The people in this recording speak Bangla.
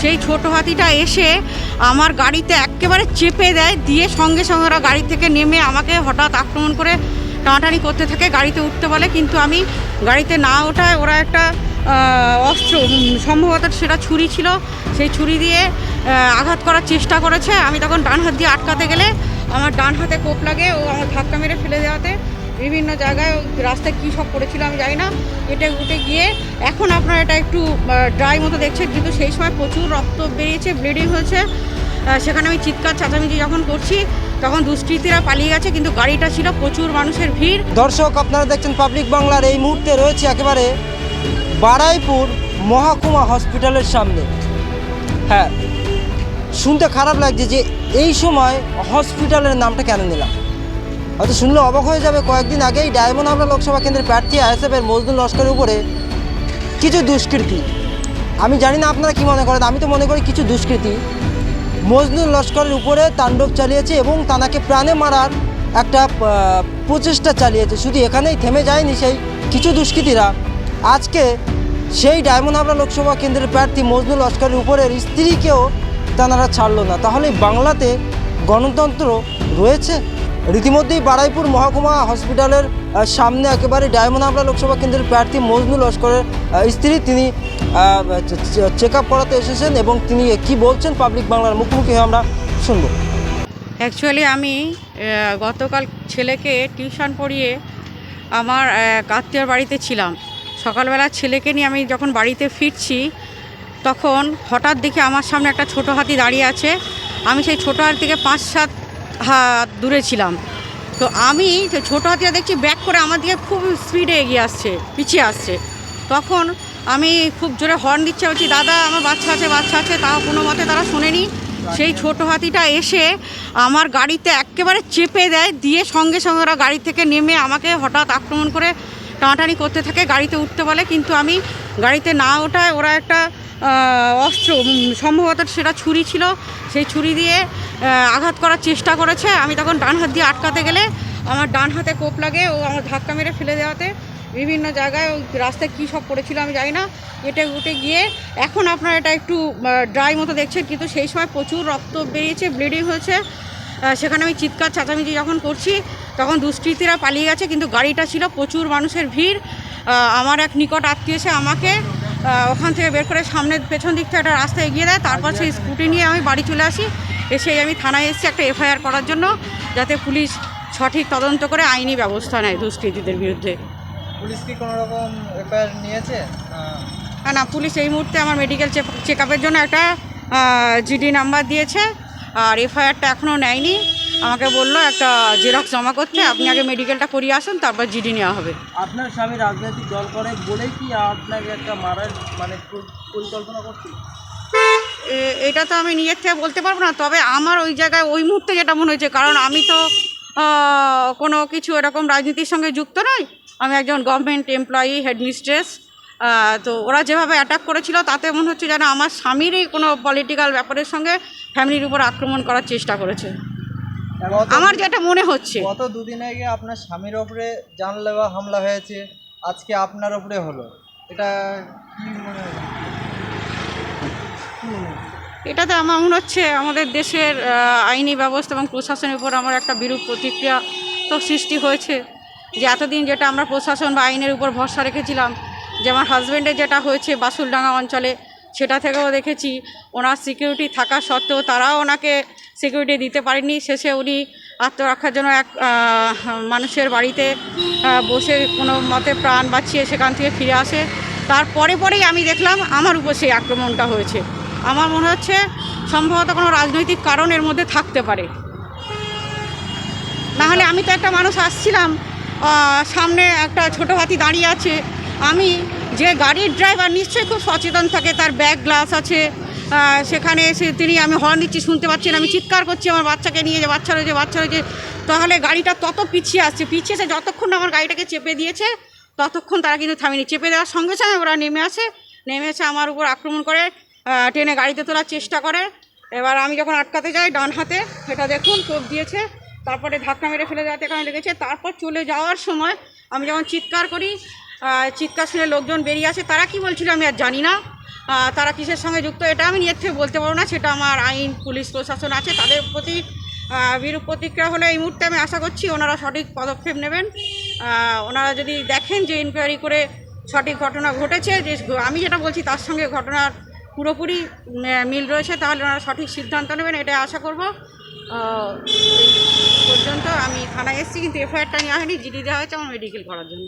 সেই ছোট হাতিটা এসে আমার গাড়িতে একেবারে চেপে দেয়, দিয়ে সঙ্গে সঙ্গে ওরা গাড়ি থেকে নেমে আমাকে হঠাৎ আক্রমণ করে টানাটানি করতে থাকে, গাড়িতে উঠতে বলে। কিন্তু আমি গাড়িতে না ওঠায় ওরা একটা অস্ত্র সম্ভবত সেটা ছুরি ছিল, সেই ছুরি দিয়ে আঘাত করার চেষ্টা করেছে। আমি তখন ডান হাত দিয়ে আটকাতে গেলে আমার ডান হাতে কোপ লাগে ও আমার ধাক্কা মেরে ফেলে দেওয়াতে বিভিন্ন জায়গায় রাস্তায় কী সব করেছিল আমি জানি না। এটা উঠে গিয়ে এখন আপনারা এটা একটু ড্রাই মতো দেখছেন, কিন্তু সেই সময় প্রচুর রক্ত বেরিয়েছে ব্লিডিং হয়েছে। সেখানে আমি চিৎকার, চেঁচামেচি যখন করছি, তখন দুষ্কৃতীরা পালিয়ে গেছে, কিন্তু গাড়িটা ছিল প্রচুর মানুষের ভিড়। দর্শক, আপনারা দেখছেন পাবলিক বাংলার এই মুহূর্তে রয়েছে একেবারে বারাইপুর মহাকুমা হসপিটালের সামনে। হ্যাঁ শুনতে খারাপ লাগছে যে এই সময় হসপিটালের নামটা কেন নিলাম? হয়তো শুনলে অবাক হয়ে যাবে, কয়েকদিন আগেই ডায়মন্ড হাবড়া লোকসভা কেন্দ্রের প্রার্থী আইএসএফের মজদুর লস্করের উপরে কিছু দুষ্কৃতী। আমি জানি না আপনারা কি মনে করেন, আমি তো মনে করি কিছু দুষ্কৃতী। মজনুর লস্করের উপরে তাণ্ডব চালিয়েছে এবং তানাকে প্রাণে মারার একটা প্রচেষ্টা চালিয়েছে। শুধু এখানেই থেমে যায়নি সেই কিছু দুষ্কৃতীরা। আজকে সেই ডায়মন্ড হাবড়া লোকসভা কেন্দ্রের প্রার্থী মজনুর লস্করের উপরের স্ত্রীকেও তানারা ছাড়লো না। তাহলে বাংলাতে গণতন্ত্র রয়েছে? রীতিমধ্যেই বারাইপুর মহকুমা হসপিটালের সামনে একেবারে ডায়মন্ড লোকসভা কেন্দ্রের প্রার্থী মজনুল লস্করের স্ত্রী তিনি চেক আপ করাতে এসেছেন এবং তিনি কি বলছেন পাবলিক বাংলার মুখোমুখি হয়ে আমরা শুনব। অ্যাকচুয়ালি আমি গতকাল ছেলেকে টিউশন পড়িয়ে আমার আত্মীয়র বাড়িতে ছিলাম। সকালবেলা ছেলেকে নিয়ে আমি যখন বাড়িতে ফিরছি, তখন হঠাৎ দেখি আমার সামনে একটা ছোট হাতি দাঁড়িয়ে আছে। আমি সেই ছোট হাতি থেকে পাঁচ সাত হাত দূরে ছিলাম। তো আমি ছোটো হাতিয়া দেখছি, ব্যাক করে আমার দিকে খুব স্পিডে এগিয়ে আসছে, পিছিয়ে আসছে। তখন আমি খুব জোরে হর্ন দিচ্ছে, বলছি, দাদা, আমার বাচ্চা আছে বাচ্চা আছে। তাও কোনো মতে তারা শোনেনি। সেই ছোট হাতিটা এসে আমার গাড়িতে একেবারে চেপে দেয়, দিয়ে সঙ্গে সঙ্গে ওরা গাড়ি থেকে নেমে আমাকে হঠাৎ আক্রমণ করে টানাটানি করতে থাকে, গাড়িতে উঠতে বলে, কিন্তু আমি গাড়িতে না ওঠায় ওরা একটা অস্ত্র সম্ভবত সেটা ছুরি ছিল, সেই ছুরি দিয়ে আঘাত করার চেষ্টা করেছে। আমি তখন ডান হাত দিয়ে আটকাতে গেলে আমার ডান হাতে কোপ লাগে, ও আমার ধাক্কা মেরে ফেলে দেওয়াতে। বিভিন্ন জায়গায় রাস্তায় কী সব করেছিল আমি জানি না। এটা উঠে গিয়ে এখন আপনারা এটা একটু ড্রাই মতো দেখছেন, কিন্তু সেই সময় প্রচুর রক্ত বেরিয়েছে ব্লিডিং হয়েছে। সেখানে আমি চিৎকার চেঁচামেচি যখন করছি তখন দুষ্কৃতীরা পালিয়ে গেছে কিন্তু গাড়িটা ছিল প্রচুর মানুষের ভিড়। আমার এক নিকট আত্মীয় এসে আমাকে ওখান থেকে বের করে সামনের পেছন দিক থেকে একটা রাস্তা এগিয়ে দেয় তারপর সেই স্কুটি নিয়ে আমি বাড়ি চলে আসি। এসে আমি থানায় এসেছি একটা এফআইআর করার জন্য যাতে পুলিশ সঠিক তদন্ত করে আইনি ব্যবস্থা নেয় দুষ্কৃতীদের বিরুদ্ধে। পুলিশ কি কোনো রকম এফআইআর নিয়েছে? না- না পুলিশ এই মুহূর্তে আমার মেডিকেল চেক আপের জন্য একটা জিডি নাম্বার দিয়েছে। আর এফআইআরটা এখনও নেয়নি। আমাকে বলল একটা জেরক্স জমা করতে আপনি আগে মেডিকেলটা করিয়ে আসুন তারপর জিডি নেওয়া হবে। আপনার স্বামী রাজনৈতিক দল করে বলেই কি আপনাকে একটা মারার মানে পরিকল্পনা করছে? এটা তো আমি নিজের থেকে বলতে পারব না তবে আমার ওই জায়গায় ওই মুহূর্তে যেটা মনে হয়েছে কারণ আমি তো কোনো কিছু এরকম রাজনীতির সঙ্গে যুক্ত নই। আমি একজন গভর্নমেন্ট এমপ্লয়ি হেডমিস্ট্রেস তো ওরা যেভাবে অ্যাটাক করেছিল তাতে মনে হচ্ছে যেন আমার স্বামীরই কোনো পলিটিক্যাল ব্যাপারের সঙ্গে ফ্যামিলির উপর আক্রমণ করার চেষ্টা করেছে। আমার যেটা মনে হচ্ছে। গত দুদিন আগে আপনার স্বামীর ওপরে জানলেওয়া হামলা হয়েছে আজকে আপনার ওপরে হলো। এটা কি মনে এটাতে আমার মনে হচ্ছে আমাদের দেশের আইনি ব্যবস্থা এবং প্রশাসনের উপর আমার একটা বিরূপ প্রতিক্রিয়া তো সৃষ্টি হয়েছে। যে এতদিন যেটা আমরা প্রশাসন বা আইনের উপর ভরসা রেখেছিলাম যে আমার হাজব্যান্ডের যেটা হয়েছে বাসুলডাঙ্গা অঞ্চলে, সেটা থেকেও দেখেছি। ওনার সিকিউরিটি থাকা সত্ত্বেও তারাও ওনাকে সিকিউরিটি দিতে পারেনি শেষে উনি আত্মরক্ষার জন্য এক মানুষের বাড়িতে বসে কোনো মতে প্রাণ বাঁচিয়ে সেখান থেকে ফিরে আসে। তারপরে পরেই আমি দেখলাম আমার উপর সেই আক্রমণটা হয়েছে। আমার মনে হচ্ছে সম্ভবত কোনো রাজনৈতিক কারণের মধ্যে থাকতে পারে। নাহলে আমি তো একটা মানুষ আসছিলাম সামনে একটা ছোটো হাতি দাঁড়িয়ে আছে আমি যে গাড়ির ড্রাইভার নিশ্চয়ই খুব সচেতন থাকে, তার ব্যাগ, গ্লাস আছে সেখানে এসে তিনি আমি হর্ন দিচ্ছি, শুনতে পাচ্ছি না, আমি চিৎকার করছি আমার বাচ্চাকে নিয়ে যে বাচ্চা রয়েছে বাচ্চা রয়েছে। তাহলে গাড়িটা তত পিছিয়ে আসছে, পিছিয়ে এসে যতক্ষণ আমার গাড়িটাকে চেপে দিয়েছে, ততক্ষণ তারা কিন্তু থামেনি। চেপে দেওয়ার সঙ্গে সঙ্গে ওরা নেমে আসে, নেমে এসে আমার উপর আক্রমণ করে টেনে গাড়িতে তোলার চেষ্টা করে। এবার আমি যখন আটকাতে যাই ডান হাতে, সেটা দেখুন কোপ দিয়েছে, তারপরে ধাক্কা মেরে ফেলে যাতে এখানে লেগেছে। তারপর চলে যাওয়ার সময় আমি যখন চিৎকার করি চিৎকার শুনে লোকজন বেরিয়ে আসে। তারা কি বলছিল আমি আর জানি না। তারা কিসের সঙ্গে যুক্ত, এটা আমি নিজের থেকে বলতে পারব না। সেটা আমার আইন, পুলিশ, প্রশাসন আছে। তাদের প্রতি বিরূপ প্রতিক্রিয়া হলে এই মুহূর্তে আমি আশা করছি ওনারা সঠিক পদক্ষেপ নেবেন। ওনারা যদি দেখেন যে ইনকোয়ারি করে সঠিক ঘটনা ঘটেছে, যে আমি যেটা বলছি তার সঙ্গে ঘটনার পুরোপুরি মিল রয়েছে, তাহলে ওনারা সঠিক সিদ্ধান্ত নেবেন এটা আশা করব। পর্যন্ত আমি থানায় এসেছি, কিন্তু এফআইআরটা নেওয়া হয়নি, জিডি দেওয়া হয়েছে আমার মেডিকেল করার জন্য।